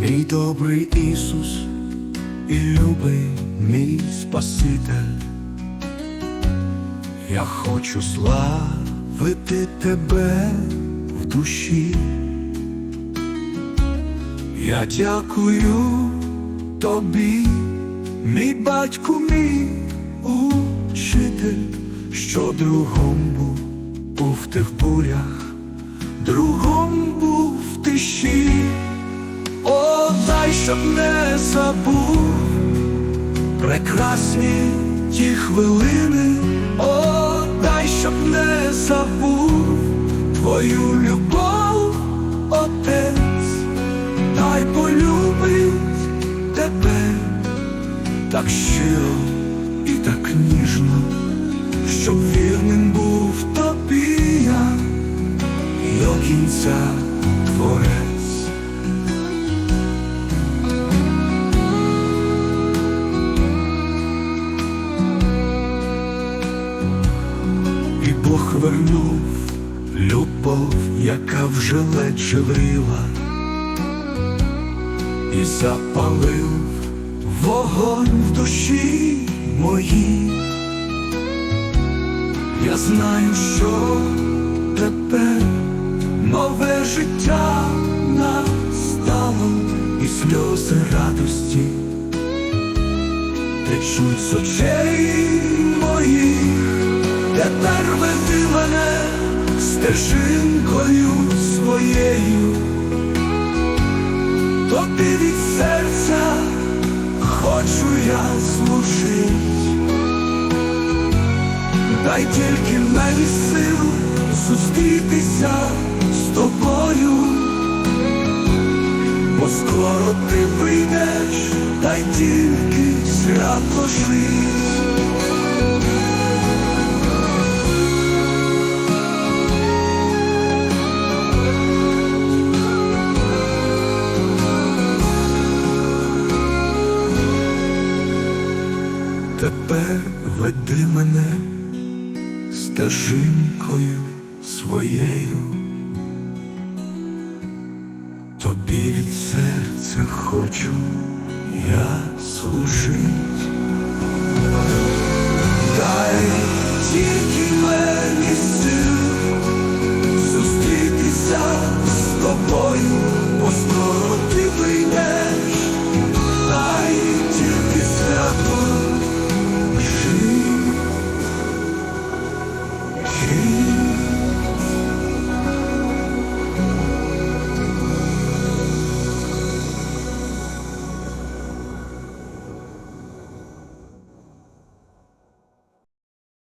Мій добрий Ісус і любий мій Спаситель, я хочу славити тебе в душі, я дякую тобі, мій батьку, мій учитель, що другом був у тих бурях, другом був в тиші. О, дай, щоб не забув прекрасні ті хвилини, о, дай, щоб не забув твою любов, отець, дай полюбить тебе так щиро і так ніжно, щоб вірним був Бог любов, яка вже ледь живріла, і запалив вогонь в душі моїй. Я знаю, що тепер нове життя настало, і сльози радості течуть з очей моїх. Тепер веди мене стежинкою своєю, тобі від серця хочу я служить, дай тільки мені сил зустрітися з тобою, бо скоро ти прийдеш, дай тільки свято жить. Тепер веди мене стежинкою своєю, тобі від серця хочу я служить,